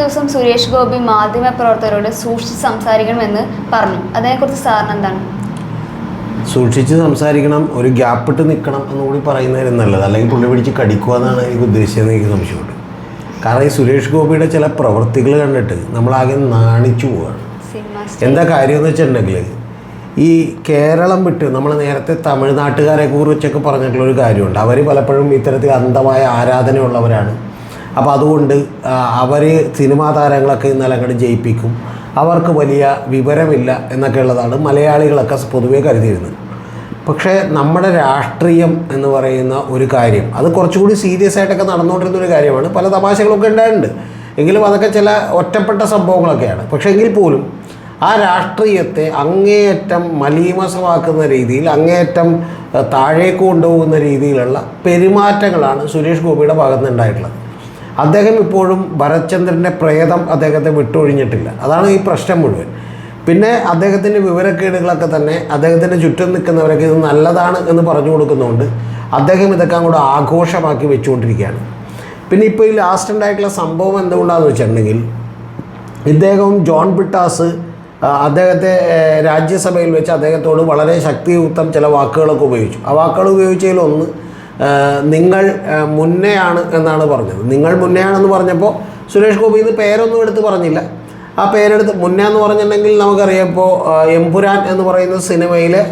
ദിവസം സുരേഷ് ഗോപി മാധ്യമ പ്രവർത്തകരോട് സൂക്ഷിച്ച് സംസാരിക്കണമെന്ന് പറഞ്ഞു. അതിനെക്കുറിച്ച് സാറിന് എന്താണ്? സൂക്ഷിച്ച് സംസാരിക്കണം ഒരു ഗ്യാപ്പിട്ട് നിൽക്കണം എന്നുകൂടി പറയുന്നതിന് നല്ലത്. അല്ലെങ്കിൽ പുള്ളി പിടിച്ച് കടിക്കുക എന്നാണ് എനിക്ക് ഉദ്ദേശിച്ചതെന്ന് എനിക്ക് സംശയമുണ്ട്. കാരണം ഈ സുരേഷ് ഗോപിയുടെ ചില പ്രവൃത്തികൾ കണ്ടിട്ട് നമ്മളാകെ നാണിച്ചു പോവാണ്. എന്താ കാര്യം എന്ന് വെച്ചിട്ടുണ്ടെങ്കിൽ ഈ കേരളം വിട്ട് നമ്മൾ നേരത്തെ തമിഴ്നാട്ടുകാരെ കുറിച്ചൊക്കെ പറഞ്ഞിട്ടുള്ള ഒരു കാര്യമുണ്ട്. അവർ പലപ്പോഴും ഇത്തരത്തിൽ അന്ധമായ ആരാധനയുള്ളവരാണ്. അപ്പോൾ അതുകൊണ്ട് അവർ സിനിമാ താരങ്ങളൊക്കെ ഇന്നലെ അങ്ങോട്ട് ജയിപ്പിക്കും. അവർക്ക് വലിയ വിവരമില്ല എന്നൊക്കെ ഉള്ളതാണ് മലയാളികളൊക്കെ പൊതുവേ കരുതിയിരുന്നത്. പക്ഷേ നമ്മുടെ രാഷ്ട്രീയം എന്ന് പറയുന്ന ഒരു കാര്യം അത് കുറച്ചുകൂടി സീരിയസ് ആയിട്ടൊക്കെ നടന്നുകൊണ്ടിരുന്ന ഒരു കാര്യമാണ്. പല തമാശകളൊക്കെ ഉണ്ടായിട്ടുണ്ട്. എങ്കിലും അതൊക്കെ ചില ഒറ്റപ്പെട്ട സംഭവങ്ങളൊക്കെയാണ്. പക്ഷേ എങ്കിൽ പോലും ആ രാഷ്ട്രീയത്തെ അങ്ങേയറ്റം മലീമസമാക്കുന്ന രീതിയിൽ അങ്ങേയറ്റം താഴേക്ക് കൊണ്ടുപോകുന്ന രീതിയിലുള്ള പെരുമാറ്റങ്ങളാണ് സുരേഷ് ഗോപിയുടെ ഭാഗത്ത് നിന്ന് ഉണ്ടായിട്ടുള്ളത്. അദ്ദേഹം ഇപ്പോഴും ഭരത്ചന്ദ്രന്റെ പ്രേതം അദ്ദേഹത്തെ വിട്ടൊഴിഞ്ഞിട്ടില്ല. അതാണ് ഈ പ്രശ്നം മുഴുവൻ. പിന്നെ അദ്ദേഹത്തിന്റെ വിവരക്കേടുകളൊക്കെ തന്നെ അദ്ദേഹത്തിന്റെ ചുറ്റും നിൽക്കുന്നവരൊക്കെ ഇത് നല്ലതാണ് എന്ന് പറഞ്ഞു കൊടുക്കുന്നതുകൊണ്ട് അദ്ദേഹം ഇതൊക്കെ അങ്ങോട്ട് ആഘോഷമാക്കി വെച്ചുകൊണ്ടിരിക്കുകയാണ്. പിന്നെ ഇപ്പോൾ ഈ ലാസ്റ്റ് ഉണ്ടായിട്ടുള്ള സംഭവം എന്തുകൊണ്ടാണെന്ന് വെച്ചിട്ടുണ്ടെങ്കിൽ ഇദ്ദേഹവും ജോൺ പിട്ടാസ് അദ്ദേഹത്തെ രാജ്യസഭയിൽ വെച്ച് അദ്ദേഹത്തോട് വളരെ ശക്തിയുക്തം ചില വാക്കുകളൊക്കെ ഉപയോഗിച്ചു. ആ വാക്കുകൾ ഉപയോഗിച്ചതിലൊന്ന് നിങ്ങൾ മുന്നെയാണ് എന്നാണ് പറഞ്ഞത്. നിങ്ങൾ മുന്നെയാണെന്ന് പറഞ്ഞപ്പോൾ സുരേഷ് ഗോപി ഇത് പേരൊന്നും എടുത്ത് പറഞ്ഞില്ല. ആ പേരെടുത്ത് മുന്നേ എന്ന് പറഞ്ഞിട്ടുണ്ടെങ്കിൽ നമുക്കറിയാം എംപുരാൻ എന്ന് പറയുന്ന സിനിമയിലെ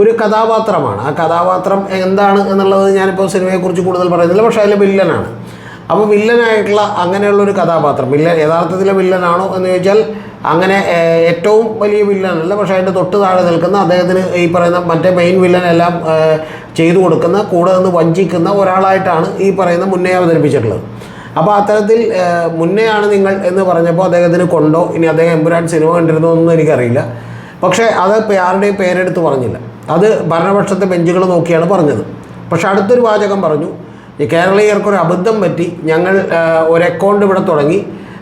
ഒരു കഥാപാത്രമാണ്. ആ കഥാപാത്രം എന്താണ് എന്നുള്ളത് ഞാനിപ്പോൾ സിനിമയെക്കുറിച്ച് കൂടുതൽ പറയുന്നില്ല പക്ഷേ അതിലെ വില്ലനാണ്. അപ്പോൾ വില്ലനായിട്ടുള്ള അങ്ങനെയുള്ള ഒരു കഥാപാത്രം വില്ലൻ യഥാർത്ഥത്തിലെ വില്ലനാണോ എന്ന് ചോദിച്ചാൽ അങ്ങനെ ഏറ്റവും വലിയ വില്ലനല്ല പക്ഷേ അതിന്റെ തൊട്ട് താഴെ നിൽക്കുന്ന അദ്ദേഹത്തിന് ഈ പറയുന്ന മറ്റേ മെയിൻ വില്ലനെല്ലാം ചെയ്തു കൊടുക്കുന്ന കൂടെ നിന്ന് വഞ്ചിക്കുന്ന ഒരാളായിട്ടാണ് ഈ പറയുന്ന മുന്നേ അവതരിപ്പിച്ചിട്ടുള്ളത്. അപ്പോൾ അത്തരത്തിൽ മുന്നെയാണ് നിങ്ങൾ എന്ന് പറഞ്ഞപ്പോൾ അദ്ദേഹത്തിന് കൊണ്ടോ? ഇനി അദ്ദേഹം എമ്പുരാൻ സിനിമ കണ്ടിരുന്നോ എന്നൊന്നും എനിക്കറിയില്ല. പക്ഷേ അത് ആരുടെയും പേരെടുത്ത് പറഞ്ഞില്ല. അത് ഭരണപക്ഷത്തെ ബെഞ്ചുകൾ നോക്കിയാണ് പറഞ്ഞത്. പക്ഷെ അടുത്തൊരു വാചകം പറഞ്ഞു കേരളീയർക്കൊരു അബദ്ധം പറ്റി ഞങ്ങൾ ഒരു അക്കൗണ്ട് ഇവിടെ തുടങ്ങി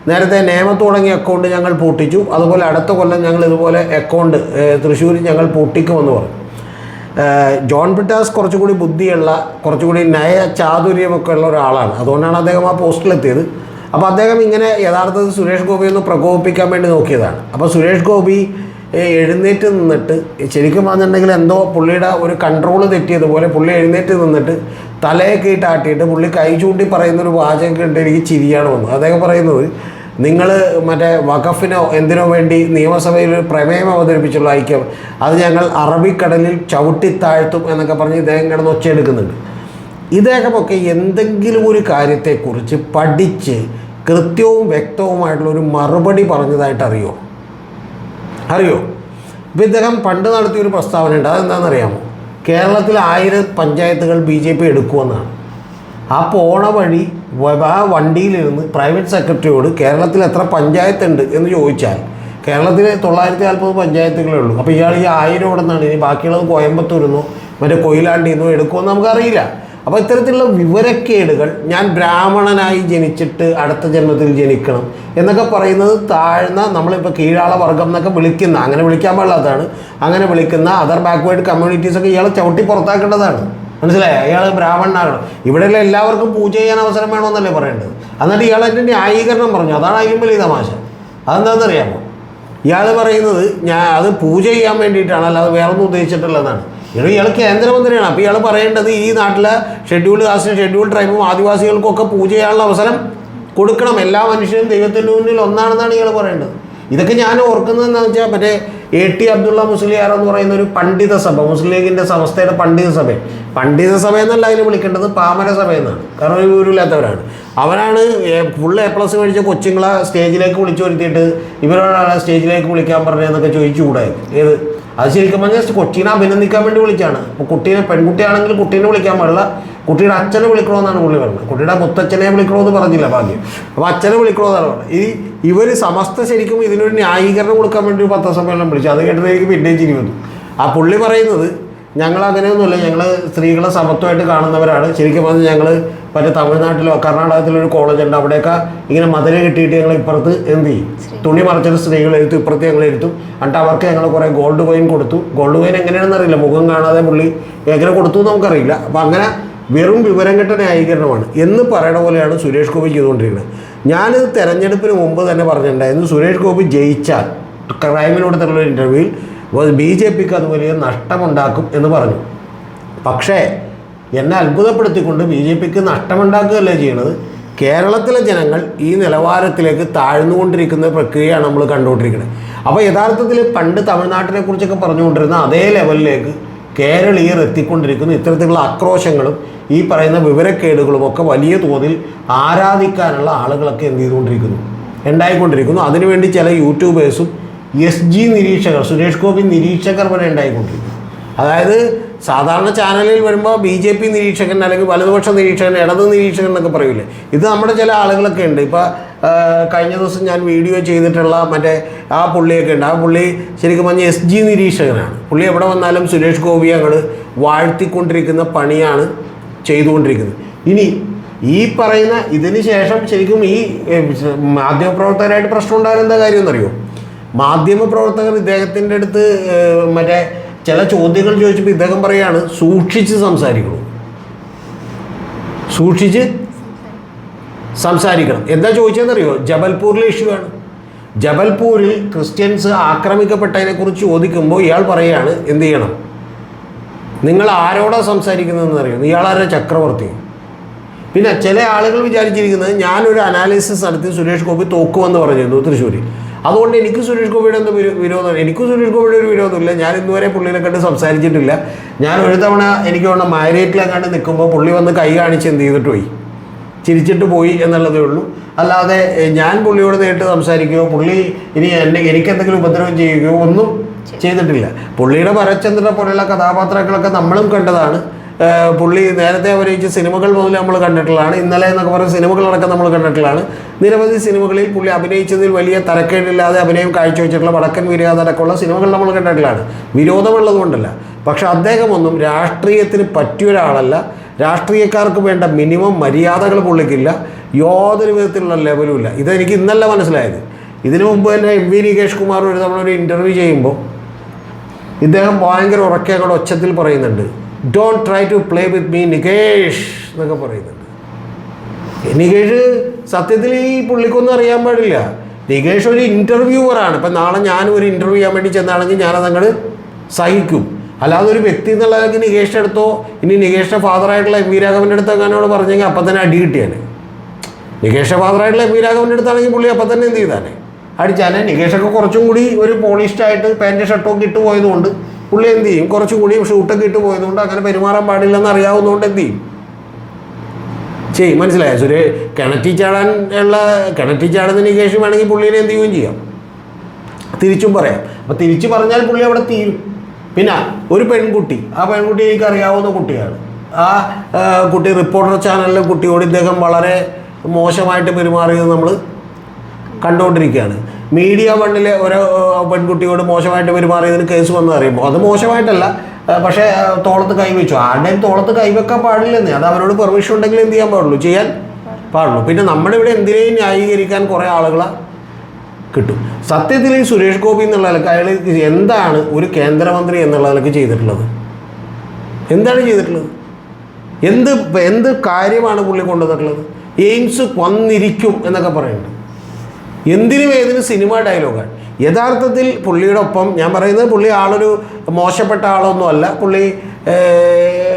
നേരത്തെ നേമത്ത് തുടങ്ങിയ അക്കൗണ്ട് ഞങ്ങൾ പൂട്ടിച്ചു അതുപോലെ അടുത്ത കൊല്ലം ഞങ്ങൾ ഇതുപോലെ അക്കൗണ്ട് തൃശ്ശൂരിൽ ഞങ്ങൾ പൂട്ടിക്കുമെന്ന് പറഞ്ഞു. ജോൺ പിറ്റാസ് കുറച്ചുകൂടി ബുദ്ധിയുള്ള കുറച്ചുകൂടി നയ ചാതുര്യമൊക്കെ ഉള്ള ഒരാളാണ്. അതുകൊണ്ടാണ് അദ്ദേഹം ആ പോസ്റ്റിലെത്തിയത്. അപ്പോൾ അദ്ദേഹം ഇങ്ങനെ യഥാർത്ഥത്തിൽ സുരേഷ് ഗോപി ഒന്ന് പ്രകോപിപ്പിക്കാൻ വേണ്ടി നോക്കിയതാണ്. അപ്പോൾ സുരേഷ് ഗോപി എഴുന്നേറ്റ് നിന്നിട്ട് ശരിക്കും പറഞ്ഞിട്ടുണ്ടെങ്കിൽ എന്തോ പുള്ളിയുടെ ഒരു കൺട്രോൾ തെറ്റിയതുപോലെ പുള്ളി എഴുന്നേറ്റ് നിന്നിട്ട് തലയൊക്കെ ഇട്ടാട്ടിയിട്ട് പുള്ളി കൈ ചൂണ്ടി പറയുന്നൊരു വാചകം കണ്ട് എനിക്ക് ചിരിയാണ് വന്നത്. അദ്ദേഹം പറയുന്നത് നിങ്ങൾ മറ്റേ വഖഫിനോ എന്തിനോ വേണ്ടി നിയമസഭയിൽ ഒരു പ്രമേയം അവതരിപ്പിച്ചുള്ള ഐക്യം അത് ഞങ്ങൾ അറബിക്കടലിൽ ചവിട്ടിത്താഴ്ത്തും എന്നൊക്കെ പറഞ്ഞ് ഇദ്ദേഹം കിടന്ന് ഒച്ചയെടുക്കുന്നുണ്ട്. ഇദ്ദേഹമൊക്കെ എന്തെങ്കിലും ഒരു കാര്യത്തെക്കുറിച്ച് പഠിച്ച് കൃത്യവും വ്യക്തവുമായിട്ടുള്ള ഒരു മറുപടി പറഞ്ഞതായിട്ട് അറിയോ? അറിയോ? ഇപ്പം ഇദ്ദേഹം പണ്ട് നടത്തിയൊരു പ്രസ്താവന ഉണ്ട് അതെന്താണെന്നറിയാമോ? കേരളത്തിൽ ആയിരം പഞ്ചായത്തുകൾ ബി ജെ പി എടുക്കുമെന്നാണ്. ആ പോണ വഴി ആ വണ്ടിയിലിരുന്ന് പ്രൈവറ്റ് സെക്രട്ടറിയോട് കേരളത്തിൽ എത്ര പഞ്ചായത്തുണ്ട് എന്ന് ചോദിച്ചാൽ കേരളത്തിൽ തൊള്ളായിരത്തി നാൽപ്പത് പഞ്ചായത്തുകളേ ഉള്ളൂ. അപ്പോൾ ഇയാൾ ഈ ആയിരം ഇവിടെ നിന്നാണ്. ഇനി ബാക്കിയുള്ളത് കോയമ്പത്തൂരിന്നോ മറ്റേ കൊയിലാണ്ടിൽ നിന്നോ എടുക്കുമെന്ന് നമുക്കറിയില്ല. അപ്പോൾ ഇത്തരത്തിലുള്ള വിവരക്കേടുകൾ ഞാൻ ബ്രാഹ്മണനായി ജനിച്ചിട്ട് അടുത്ത ജന്മത്തിൽ ജനിക്കണം എന്നൊക്കെ പറയുന്നത് താഴ്ന്ന നമ്മളിപ്പോൾ കീഴാള വർഗം എന്നൊക്കെ വിളിക്കുന്ന അങ്ങനെ വിളിക്കാൻ പാടില്ലാത്തതാണ്. അങ്ങനെ വിളിക്കുന്ന അതർ ബാക്ക്വേർഡ് കമ്മ്യൂണിറ്റീസൊക്കെ ഇയാളെ ചവിട്ടി പുറത്താക്കേണ്ടതാണ്. മനസ്സിലായോ? അയാൾ ബ്രാഹ്മണനാകണം. ഇവിടെയുള്ള എല്ലാവർക്കും പൂജ ചെയ്യാൻ അവസരം വേണമെന്നല്ലേ പറയേണ്ടത്. എന്നിട്ട് ഇയാൾ അതിന്റെ ന്യായീകരണം പറഞ്ഞു. അതാണ് അതിലും വലിയ തമാശ. അതെന്താണെന്നറിയാമോ? ഇയാൾ പറയുന്നത് ഞാൻ അത് പൂജ ചെയ്യാൻ വേണ്ടിയിട്ടാണ് അല്ലാതെ വേറെ ഒന്നും ഉദ്ദേശിച്ചിട്ടുള്ളതാണ് ഇയാൾ കേന്ദ്രമന്ത്രിയാണ്. അപ്പോൾ ഇയാൾ പറയേണ്ടത് ഈ നാട്ടിലെ ഷെഡ്യൂൾഡ് കാസ്റ്റും ഷെഡ്യൂൾഡ് ട്രൈബും ആദിവാസികൾക്കൊക്കെ പൂജ ചെയ്യാനുള്ള അവസരം കൊടുക്കണം. എല്ലാ മനുഷ്യരും ദൈവത്തിന്റെ മുന്നിൽ ഒന്നാണെന്നാണ് ഇയാൾ പറയേണ്ടത്. ഇതൊക്കെ ഞാൻ ഓർക്കുന്നത് വെച്ചാൽ മറ്റേ എ ടി അബ്ദുള്ള മുസ്ലിയാർ എന്ന് പറയുന്ന ഒരു പണ്ഡിത സഭ മുസ്ലിം ലീഗിന്റെ സംസ്ഥയുടെ പണ്ഡിത സഭ. പണ്ഡിത സഭ എന്നല്ല അതിന് വിളിക്കേണ്ടത് പാമര സഭ എന്നാണ്. കാരണം ഒരു ഗുരുവില്ലാത്തവരാണ് അവരാണ് ഫുൾ എ പ്ലസ് മേടിച്ച കൊച്ചുങ്ങളെ സ്റ്റേജിലേക്ക് വിളിച്ചു വരുത്തിയിട്ട് ഇവരോടാണ് സ്റ്റേജിലേക്ക് വിളിക്കാൻ പറഞ്ഞതെന്നൊക്കെ ചോദിച്ചു കൂടായി ഏത്? അത് ശരിക്കും പറഞ്ഞാൽ കൊച്ചിനെ അഭിനന്ദിക്കാൻ വേണ്ടി വിളിച്ചാണ്. അപ്പോൾ കുട്ടീനെ പെൺകുട്ടിയാണെങ്കിൽ കുട്ടീനെ വിളിക്കാൻ പാടില്ല. കുട്ടിയുടെ അച്ഛനെ വിളിക്കണമെന്നാണ് പുള്ളി പറഞ്ഞത്. കുട്ടിയുടെ മുത്തച്ഛനെ വിളിക്കണമെന്ന് പറഞ്ഞില്ല ഭാഗ്യം. അപ്പോൾ അച്ഛനെ വിളിക്കണമെന്നാണ് പറഞ്ഞത്. ഈ ഇവർ സമസ്ത ശരിക്കും ഇതിനൊരു ന്യായീകരണം കൊടുക്കാൻ വേണ്ടി ഒരു പത്രസമ്മേളനം വിളിച്ചു. അത് കേട്ടത് എനിക്ക് പിന്നെയും ചിരി വന്നു. ആ പുള്ളി പറയുന്നത് ഞങ്ങൾ അങ്ങനെയൊന്നുമില്ല ഞങ്ങൾ സ്ത്രീകളെ സമത്വമായിട്ട് കാണുന്നവരാണ്. ശരിക്കും പറഞ്ഞാൽ ഞങ്ങൾ മറ്റേ തമിഴ്നാട്ടിലോ കർണാടകത്തിലോ ഒരു കോളേജ് ഉണ്ട്. അവിടെയൊക്കെ ഇങ്ങനെ മതിൽ കെട്ടിയിട്ട് ഞങ്ങൾ ഇപ്പുറത്ത് എന്ത് ചെയ്യും? തുണി മറച്ചിട്ട് സ്ത്രീകൾ എഴുത്തും ഇപ്പുറത്ത് ഞങ്ങൾ എഴുത്തും. എന്നിട്ട് അവർക്ക് ഞങ്ങൾ കുറേ ഗോൾഡ് കോയിൻ കൊടുത്തു. ഗോൾഡ് കോയിൻ എങ്ങനെയാണെന്ന് അറിയില്ല മുഖം കാണാതെ പുള്ളി എങ്ങനെ കൊടുത്തു നമുക്കറിയില്ല. അപ്പം അങ്ങനെ വെറും വിവരം കെട്ട ന്യായീകരണമാണ്. എന്ന് പറയണ പോലെയാണ് സുരേഷ് ഗോപി ചെയ്തുകൊണ്ടിരിക്കുന്നത്. ഞാനിത് തെരഞ്ഞെടുപ്പിന് മുമ്പ് തന്നെ പറഞ്ഞിട്ടുണ്ടായിരുന്നു. സുരേഷ് ഗോപി ജയിച്ചാൽ ക്രൈമിനോടത്തുള്ള ഇന്റർവ്യൂവിൽ ബി ജെ പിക്ക് അത് വലിയ നഷ്ടമുണ്ടാക്കും എന്ന് പറഞ്ഞു. പക്ഷേ എന്നെ അത്ഭുതപ്പെടുത്തിക്കൊണ്ട് ബി ജെ പിക്ക് നഷ്ടമുണ്ടാക്കുകയല്ലേ ചെയ്യുന്നത് കേരളത്തിലെ ജനങ്ങൾ ഈ നിലവാരത്തിലേക്ക് താഴ്ന്നുകൊണ്ടിരിക്കുന്ന പ്രക്രിയയാണ് നമ്മൾ കണ്ടുകൊണ്ടിരിക്കുന്നത്. അപ്പോൾ യഥാർത്ഥത്തിൽ പണ്ട് തമിഴ്നാട്ടിനെ കുറിച്ചൊക്കെ പറഞ്ഞുകൊണ്ടിരുന്ന അതേ ലെവലിലേക്ക് കേരളീയർ എത്തിക്കൊണ്ടിരിക്കുന്ന. ഇത്തരത്തിലുള്ള ആക്രോശങ്ങളും ഈ പറയുന്ന വിവരക്കേടുകളും ഒക്കെ വലിയ തോതിൽ ആരാധിക്കാനുള്ള ആളുകളൊക്കെ എന്ത് ചെയ്തുകൊണ്ടിരിക്കുന്നു. ഉണ്ടായിക്കൊണ്ടിരിക്കുന്നു. അതിനുവേണ്ടി ചില യൂട്യൂബേഴ്സും എസ് ജി നിരീക്ഷകർ സുരേഷ് ഗോപി നിരീക്ഷകർ വരെ ഉണ്ടായിക്കൊണ്ടിരിക്കുന്നു. അതായത് സാധാരണ ചാനലിൽ വരുമ്പോൾ ബി ജെ പി നിരീക്ഷകൻ അല്ലെങ്കിൽ വലതുപക്ഷ നിരീക്ഷകൻ ഇടത് നിരീക്ഷകൻ എന്നൊക്കെ പറയൂലേ? ഇത് നമ്മുടെ ചില ആളുകളൊക്കെ ഉണ്ട്. ഇപ്പോൾ കഴിഞ്ഞ ദിവസം ഞാൻ വീഡിയോ ചെയ്തിട്ടുള്ള മറ്റേ ആ പുള്ളിയൊക്കെ ഉണ്ട്. ആ പുള്ളി ശരിക്കും പറഞ്ഞാൽ എസ് ജി നിരീക്ഷകനാണ്. പുള്ളി എവിടെ വന്നാലും സുരേഷ് ഗോപി അങ്ങോട്ട് വാഴ്ത്തിക്കൊണ്ടിരിക്കുന്ന പണിയാണ് ചെയ്തുകൊണ്ടിരിക്കുന്നത്. ഇനി ഈ പറയുന്ന ഇതിന് ശേഷം ശരിക്കും ഈ മാധ്യമപ്രവർത്തകരായിട്ട് പ്രശ്നം ഉണ്ടാകുന്ന എന്താ കാര്യം എന്നറിയോ? മാധ്യമപ്രവർത്തകർ ഇദ്ദേഹത്തിന്റെ അടുത്ത് മറ്റേ ചില ചോദ്യങ്ങൾ ചോദിച്ചപ്പോൾ ഇദ്ദേഹം പറയാണ് സൂക്ഷിച്ച് സംസാരിക്കണം സൂക്ഷിച്ച് സംസാരിക്കണം. എന്താ ചോദിച്ചതെന്നറിയോ? ജബൽപൂരിലെ ഇഷ്യൂ ആണ്. ജബൽപൂരിൽ ക്രിസ്ത്യൻസ് ആക്രമിക്കപ്പെട്ടതിനെക്കുറിച്ച് ചോദിക്കുമ്പോൾ ഇയാൾ പറയുകയാണ് എന്ത് ചെയ്യണം? നിങ്ങൾ ആരോടാ സംസാരിക്കുന്നതെന്ന് അറിയോ ഇയാളാരുടെ ചക്രവർത്തി. പിന്നെ ചില ആളുകൾ വിചാരിച്ചിരിക്കുന്നത് ഞാനൊരു അനാലിസിസ് നടത്തി സുരേഷ് ഗോപി തോക്കുമെന്ന് പറഞ്ഞിരുന്നു തൃശ്ശൂരിൽ. അതുകൊണ്ട് എനിക്ക് സുരേഷ് ഗോപിയുടെ വിരോ- വിരോധം എനിക്ക് സുരേഷ് ഗോപിയുടെ ഒരു വിരോധമില്ല. ഞാൻ ഇന്നുവരെ പുള്ളിനെ കണ്ട് സംസാരിച്ചിട്ടില്ല. ഞാൻ ഒരു തവണ എനിക്ക് വേണം കണ്ട് നിൽക്കുമ്പോൾ പുള്ളി വന്ന് കൈ കാണിച്ച് എന്ത് ചെയ്തിട്ട് പോയി. ചിരിച്ചിട്ട് പോയി എന്നുള്ളതേ ഉള്ളൂ. അല്ലാതെ ഞാൻ പുള്ളിയോട് നേരിട്ട് സംസാരിക്കുകയോ പുള്ളി ഇനി എന്നെ എനിക്ക് എന്തെങ്കിലും ഉപദ്രവം ചെയ്യുകയോ ഒന്നും ചെയ്തിട്ടില്ല. പുള്ളിയുടെ ഭരചന്ദ്രനെ പോലെയുള്ള കഥാപാത്രങ്ങളൊക്കെ നമ്മളും കണ്ടതാണ്. പുള്ളി നേരത്തെ അഭിനയിച്ച സിനിമകൾ മുതൽ നമ്മൾ കണ്ടിട്ടുള്ളതാണ്. ഇന്നലെ എന്നൊക്കെ പറഞ്ഞ സിനിമകളടക്കം നമ്മൾ കണ്ടിട്ടുള്ളതാണ്. നിരവധി സിനിമകളിൽ പുള്ളി അഭിനയിച്ചതിൽ വലിയ തരക്കേടില്ലാതെ അഭിനയം കാഴ്ചവെച്ചിട്ടുള്ള വടക്കൻ വീരഗാഥ അടക്കമുള്ള സിനിമകൾ നമ്മൾ കണ്ടിട്ടുള്ളതാണ്. വിരോധമുള്ളതുകൊണ്ടല്ല പക്ഷെ അദ്ദേഹമൊന്നും രാഷ്ട്രീയത്തിന് പറ്റിയ ഒരാളല്ല. രാഷ്ട്രീയക്കാർക്ക് വേണ്ട മിനിമം മര്യാദകൾ പുള്ളിക്കില്ല. യാതൊരു വിധത്തിലുള്ള ലെവലും ഇല്ല. ഇതെനിക്ക് ഇന്നല്ല മനസ്സിലായത്. ഇതിനു മുമ്പ് തന്നെ എം വി നികേഷ് കുമാർ ഒരു തവണ ഒരു ഇന്റർവ്യൂ ചെയ്യുമ്പോൾ ഇദ്ദേഹം ഭയങ്കര ഉറക്കെ കൂടെ ഒച്ചത്തിൽ പറയുന്നുണ്ട്. Don't try to play with me Nikesh എന്നൊക്കെ പറയുന്നുണ്ട്. നികേഷ് സത്യത്തിൽ ഈ പുള്ളിക്കൊന്നും അറിയാൻ പാടില്ല. നികേഷ് ഒരു ഇന്റർവ്യൂവറാണ് ഇപ്പം നാളെ ഞാനും ഒരു ഇന്റർവ്യൂ ചെയ്യാൻ വേണ്ടി ചെന്നാണെങ്കിൽ ഞാനത് അങ്ങോട്ട് സഹിക്കും. അല്ലാതെ ഒരു വ്യക്തി എന്നുള്ള നിലയ്ക്ക് നികേഷിന്റെ അടുത്തോ ഇനി നികേഷിന്റെ ഫാദറായിട്ടുള്ള എം വി രാഘവന്റെ അടുത്തോ അങ്ങനെയോട് പറഞ്ഞെങ്കിൽ അപ്പം തന്നെ അടി കിട്ടിയാണ് നികേഷിന്റെ ഫാദറായിട്ടുള്ള എം വി രാഘവന്റെ അടുത്താണെങ്കിൽ പുള്ളി അപ്പം തന്നെ എന്ത് ചെയ്താണ് അടിച്ചാൽ നികേഷൊക്കെ കുറച്ചും കൂടി ഒരു പോളിഷ്ഡ് ആയിട്ട് പാന്റ് ഷർട്ടൊക്കെ ഇട്ട് പോയതുകൊണ്ട് പുള്ളി എന്ത് ചെയ്യും? കുറച്ചും കൂടി ഷൂട്ടൊക്കെ ഇട്ട് പോയതുകൊണ്ട് അങ്ങനെ പെരുമാറാൻ പാടില്ലെന്ന് അറിയാവുന്നതുകൊണ്ട് എന്ത് ചെയ്യും? ചെയ്യും. മനസ്സിലായോ? സുരേ കിണറ്റി ചാടാൻ ഉള്ള കിണറ്റി ചാടുന്നതിന് ശേഷം വേണമെങ്കിൽ പുള്ളീനെ എന്ത് ചെയ്യുകയും ചെയ്യാം. തിരിച്ചും പറയാം. അപ്പം തിരിച്ചു പറഞ്ഞാൽ പുള്ളി അവിടെ തീരും. പിന്നെ ഒരു പെൺകുട്ടി ആ പെൺകുട്ടി എനിക്ക് അറിയാവുന്ന കുട്ടിയാണ്. ആ, കുട്ടി റിപ്പോർട്ടർ ചാനലിലെ കുട്ടിയോട് ഇദ്ദേഹം വളരെ മോശമായിട്ട് പെരുമാറിയത് നമ്മൾ കണ്ടുകൊണ്ടിരിക്കുകയാണ്. മീഡിയ വണ്ണിലെ ഒരു പെൺകുട്ടിയോട് മോശമായിട്ട് പെരുമാറിയതിന് കേസ് വന്നു അറിയുമ്പോൾ അത് മോശമായിട്ടല്ല. പക്ഷേ തോളത്ത് കൈവച്ചു ആരുടെയും തോളത്ത് കൈവെക്കാൻ പാടില്ലെന്ന്. അത് അവരോട് പെർമിഷൻ ഉണ്ടെങ്കിൽ എന്ത് ചെയ്യാൻ പാടുള്ളൂ? ചെയ്യാൻ പാടുള്ളൂ. പിന്നെ നമ്മുടെ ഇവിടെ എന്തിനേയും ന്യായീകരിക്കാൻ കുറേ ആളുകളെ കിട്ടും. സത്യത്തിൽ ഈ സുരേഷ് ഗോപി എന്നുള്ള നിലയ്ക്ക് അയാൾ എന്താണ് ഒരു കേന്ദ്രമന്ത്രി എന്നുള്ള നിലയ്ക്ക് ചെയ്തിട്ടുള്ളത്? എന്താണ് ചെയ്തിട്ടുള്ളത്? എന്ത് എന്ത് കാര്യമാണ് പുള്ളി കൊണ്ടുവന്നിട്ടുള്ളത്? എയിംസ് വന്നിരിക്കും എന്നൊക്കെ പറയുന്നുണ്ട്. എന്തിനും ഏതിനും സിനിമ ഡയലോഗാണ്. യഥാർത്ഥത്തിൽ പുള്ളിയുടെ ഒപ്പം ഞാൻ പറയുന്നത് പുള്ളി ആളൊരു മോശപ്പെട്ട ആളൊന്നും അല്ല. പുള്ളി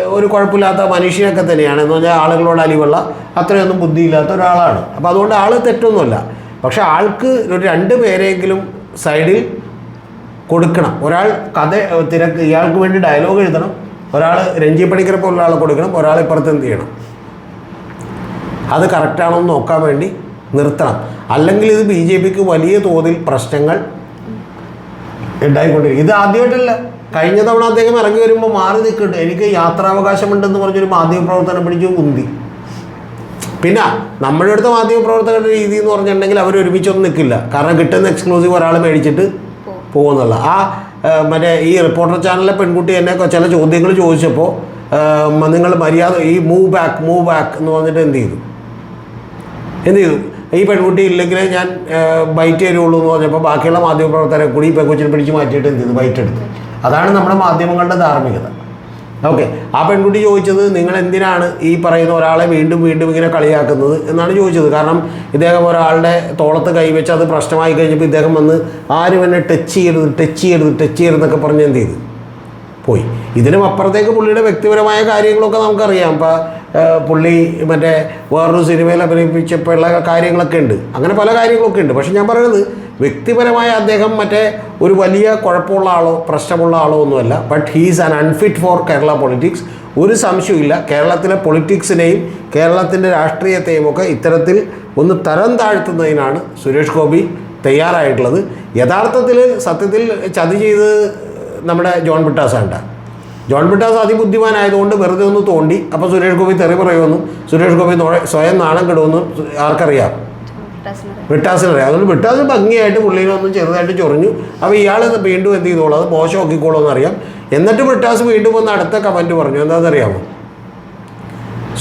ഒരു കുഴപ്പമില്ലാത്ത മനുഷ്യനൊക്കെ തന്നെയാണ്. എന്ന് പറഞ്ഞാൽ ആളുകളോട് അലിവുള്ള അത്രയൊന്നും ബുദ്ധിയില്ലാത്ത ഒരാളാണ്. അപ്പോൾ അതുകൊണ്ട് ആൾ തെറ്റൊന്നുമല്ല. പക്ഷെ ആൾക്ക് ഒരു രണ്ട് പേരെങ്കിലും സൈഡിൽ കൊടുക്കണം. ഒരാൾ കഥ തിരക്ക് ഇയാൾക്ക് വേണ്ടി ഡയലോഗ് എഴുതണം. ഒരാൾ രഞ്ജി പണിക്കരെ പോലുള്ള ആൾ കൊടുക്കണം. ഒരാൾ ഇപ്പുറത്ത് എന്ത് ചെയ്യണം? അത് കറക്റ്റാണോ എന്ന് നോക്കാൻ വേണ്ടി നിർത്തണം. അല്ലെങ്കിൽ ഇത് ബി ജെ പിക്ക് വലിയ തോതിൽ പ്രശ്നങ്ങൾ ഉണ്ടായിക്കൊണ്ടിരിക്കും. ഇത് ആദ്യമായിട്ടല്ല. കഴിഞ്ഞ തവണ അദ്ദേഹം ഇറങ്ങി വരുമ്പോൾ മാറി നിൽക്കട്ടെ എനിക്ക് യാത്രാവകാശമുണ്ടെന്ന് പറഞ്ഞൊരു മാധ്യമപ്രവർത്തനം പിടിച്ചു കുന്തി പിന്നെ നമ്മുടെ അടുത്ത മാധ്യമപ്രവർത്തകരുടെ രീതി എന്ന് പറഞ്ഞിട്ടുണ്ടെങ്കിൽ അവർ ഒരുമിച്ചൊന്നും നിൽക്കില്ല. കാരണം കിട്ടുന്ന എക്സ്ക്ലൂസീവ് ഒരാൾ മേടിച്ചിട്ട് പോകുന്നുള്ള ആ മറ്റേ ഈ റിപ്പോർട്ടർ ചാനലിലെ പെൺകുട്ടി എന്നെ ചില ചോദ്യങ്ങൾ ചോദിച്ചപ്പോൾ നിങ്ങൾ മര്യാദ ഈ മൂവ് ബാക്ക് മൂവ് ബാക്ക് എന്ന് പറഞ്ഞിട്ട് എന്ത് ചെയ്തു? എന്ത് ചെയ്തു? ഈ പെൺകുട്ടി ഇല്ലെങ്കിൽ ഞാൻ ബൈറ്റ് തരുള്ളൂ എന്ന് പറഞ്ഞപ്പോൾ ബാക്കിയുള്ള മാധ്യമപ്രവർത്തകരെ കൂടി ഈ പെൺകുച്ചിനെ പിടിച്ച് മാറ്റിയിട്ട് എന്ത് ചെയ്തു? ബൈറ്റ് എടുത്തു. അതാണ് നമ്മുടെ മാധ്യമങ്ങളുടെ ധാർമ്മികത. ഓക്കെ. ആ പെൺകുട്ടി ചോദിച്ചത് നിങ്ങൾ എന്തിനാണ് ഈ പറയുന്ന ഒരാളെ വീണ്ടും വീണ്ടും ഇങ്ങനെ കളിയാക്കുന്നത് എന്നാണ് ചോദിച്ചത്. കാരണം ഇദ്ദേഹം ഒരാളുടെ തോളത്ത് കൈവച്ച് അത് പ്രശ്നമായി കഴിഞ്ഞപ്പോൾ ഇദ്ദേഹം വന്ന് ആരും എന്നെ ടച്ച് ചെയ്യരുത് ടച്ച് ചെയ്യരുത് ടച്ച് ചെയ്യരുതെന്നൊക്കെ പറഞ്ഞ് എന്ത് ചെയ്തു? പോയി. ഇതിനും അപ്പുറത്തേക്ക് പുള്ളിയുടെ വ്യക്തിപരമായ കാര്യങ്ങളൊക്കെ നമുക്കറിയാം. ഇപ്പം പുള്ളി മറ്റേ വേറൊരു സിനിമയിൽ അഭിനയിപ്പിച്ചപ്പോഴുള്ള കാര്യങ്ങളൊക്കെ ഉണ്ട്. അങ്ങനെ പല കാര്യങ്ങളൊക്കെ ഉണ്ട്. പക്ഷെ ഞാൻ പറയുന്നത് വ്യക്തിപരമായ അദ്ദേഹം മറ്റേ ഒരു വലിയ കുഴപ്പമുള്ള ആളോ പ്രശ്നമുള്ള ആളോ ഒന്നുമല്ല. But he's an unfit for Kerala politics ഒരു സംശയമില്ല കേരളത്തിലെ പൊളിറ്റിക്സിനെയും കേരളത്തിന്റെ രാഷ്ട്രീയത്തെയും ഒക്കെ ഇത്തരത്തിൽ ഒന്ന് തരം താഴ്ത്തുന്നതിനാണ് സുരേഷ് ഗോപി തയ്യാറായിട്ടുള്ളത്. യഥാർത്ഥത്തിൽ സത്യത്തിൽ ചതി ചെയ്ത് നമ്മുടെ ജോൺ ബിട്ടാസാണ്ട ജോൺ ബിട്ടാസ് അതിബുദ്ധിമാനായതുകൊണ്ട് വെറുതെ ഒന്ന് തോണ്ടി. അപ്പോൾ സുരേഷ് ഗോപി തെറി പറയുമെന്നും സുരേഷ് ഗോപി സ്വയം നാണം കിടുമെന്നും ആർക്കറിയാം? വിട്ടാസിനറിയാം അതുകൊണ്ട് വിട്ടാസ് ഭംഗിയായിട്ട് പുള്ളിയിലൊന്നും ചെറുതായിട്ട് ചൊറിഞ്ഞു. അപ്പോൾ ഇയാൾ വീണ്ടും എന്ത് ചെയ്തോളൂ? അത് മോശമാക്കിക്കോളൂ എന്നറിയാം. എന്നിട്ട് വിട്ടാസ് വീണ്ടും വന്ന് അടുത്ത കമന്റ് പറഞ്ഞു. എന്താണെന്നറിയാമോ?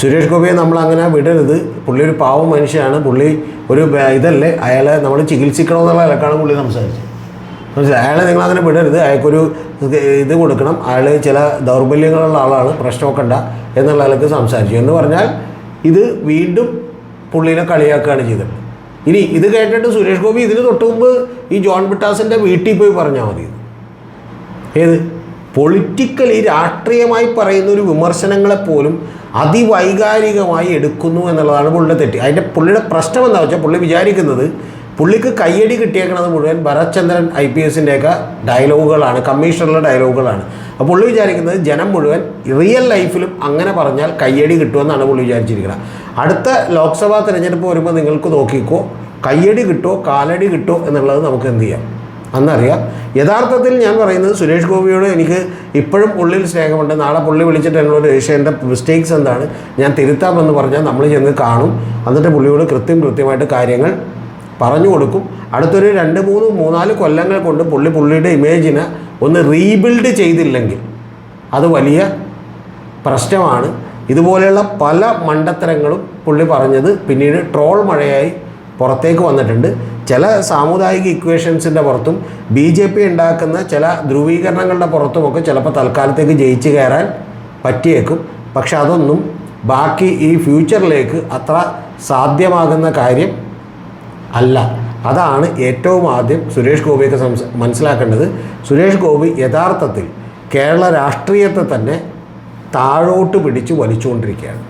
സുരേഷ് ഗോപിയെ നമ്മൾ അങ്ങനെ വിടരുത്. പുള്ളി ഒരു പാവം മനുഷ്യനാണ്. പുള്ളി ഒരു ഇതല്ലേ? അയാളെ നമ്മൾ ചികിത്സിക്കണമെന്നുള്ള നിലക്കാണ് പുള്ളി സംസാരിച്ചത്. മനസ്സിലായി? അയാളെ നിങ്ങൾ അങ്ങനെ വിടരുത്. അയാൾക്കൊരു ഇത് കൊടുക്കണം. അയാൾ ചില ദൗർബല്യങ്ങളുള്ള ആളാണ്. പ്രശ്നമൊക്കെ ഉണ്ട എന്നുള്ള അയാൾക്ക് സംസാരിച്ചു. എന്ന് പറഞ്ഞാൽ ഇത് വീണ്ടും പുള്ളിനെ കളിയാക്കുകയാണ് ചെയ്തത്. ഇനി ഇത് കേട്ടിട്ട് സുരേഷ് ഗോപി ഇതിന് തൊട്ട് മുമ്പ് ഈ ജോൺ ബിട്ടാസിന്റെ വീട്ടിൽ പോയി പറഞ്ഞാൽ മതി. ഏത്? പൊളിറ്റിക്കലി രാഷ്ട്രീയമായി പറയുന്ന ഒരു വിമർശനങ്ങളെ പോലും അതിവൈകാരികമായി എടുക്കുന്നു എന്നുള്ളതാണ് പുള്ളിയുടെ തെറ്റ്. അതിന്റെ പുള്ളിയുടെ പ്രശ്നം എന്താ വെച്ചാൽ പുള്ളി വിചാരിക്കുന്നത് പുള്ളിക്ക് കയ്യടി കിട്ടിയേക്കുന്നത് മുഴുവൻ ഭരത്ചന്ദ്രൻ ഐ പി എസിന്റെയൊക്കെ ഡയലോഗുകളാണ് കമ്മീഷണറുടെ ഡയലോഗുകളാണ്. അപ്പോൾ പുള്ളി വിചാരിക്കുന്നത് ജനം മുഴുവൻ റിയൽ ലൈഫിലും അങ്ങനെ പറഞ്ഞാൽ കയ്യടി കിട്ടുമെന്നാണ് പുള്ളി വിചാരിച്ചിരിക്കുന്നത്. അടുത്ത ലോക്സഭാ തിരഞ്ഞെടുപ്പ് വരുമ്പോൾ നിങ്ങൾക്ക് നോക്കിക്കോ കയ്യടി കിട്ടുമോ കാലടി കിട്ടുമോ എന്നുള്ളത് നമുക്ക് എന്ത് ചെയ്യാം? അന്നറിയാം. യഥാർത്ഥത്തിൽ ഞാൻ പറയുന്നത് സുരേഷ് ഗോപിയോട് എനിക്ക് ഇപ്പോഴും ഉള്ളിൽ സ്നേഹമുണ്ട്. നാളെ പുള്ളി വിളിച്ചിട്ട് എന്നോട് ഏഷ്യ എന്റെ മിസ്റ്റേക്സ് എന്താണ്? ഞാൻ തിരുത്താമെന്ന് പറഞ്ഞാൽ നമ്മൾ ചെന്ന് കാണും. എന്നിട്ട് പുള്ളിയോട് കൃത്യം കൃത്യമായിട്ട് കാര്യങ്ങൾ പറഞ്ഞു കൊടുക്കും. അടുത്തൊരു രണ്ട് മൂന്ന് മൂന്നാൽ കൊല്ലങ്ങൾ കൊണ്ട് പുള്ളി പുള്ളിയുടെ ഇമേജിനെ ഒന്ന് റീബിൽഡ് ചെയ്തില്ലെങ്കിൽ അത് വലിയ പ്രശ്നമാണ്. ഇതുപോലെയുള്ള പല മണ്ടത്തരങ്ങളും പുള്ളി പറഞ്ഞത് പിന്നീട് ട്രോൾ മഴയായി പുറത്തേക്ക് വന്നിട്ടുണ്ട്. ചില സാമുദായിക ഇക്വേഷൻസിന്റെ പുറത്തും ബി ജെ പി ഉണ്ടാക്കുന്ന ചില ധ്രുവീകരണങ്ങളുടെ പുറത്തുമൊക്കെ ചിലപ്പോൾ തൽക്കാലത്തേക്ക് ജയിച്ചു കയറാൻ പറ്റിയേക്കും. പക്ഷെ അതൊന്നും ബാക്കി ഈ ഫ്യൂച്ചറിലേക്ക് അത്ര സാധ്യമാകുന്ന കാര്യം അല്ല. അതാണ് ഏറ്റവും ആദ്യം സുരേഷ് ഗോപിയൊക്കെ സംസ മനസ്സിലാക്കേണ്ടത്. സുരേഷ് ഗോപി യഥാർത്ഥത്തിൽ കേരള രാഷ്ട്രീയത്തെ തന്നെ താഴോട്ട് പിടിച്ച് വലിച്ചുകൊണ്ടിരിക്കുകയാണ്.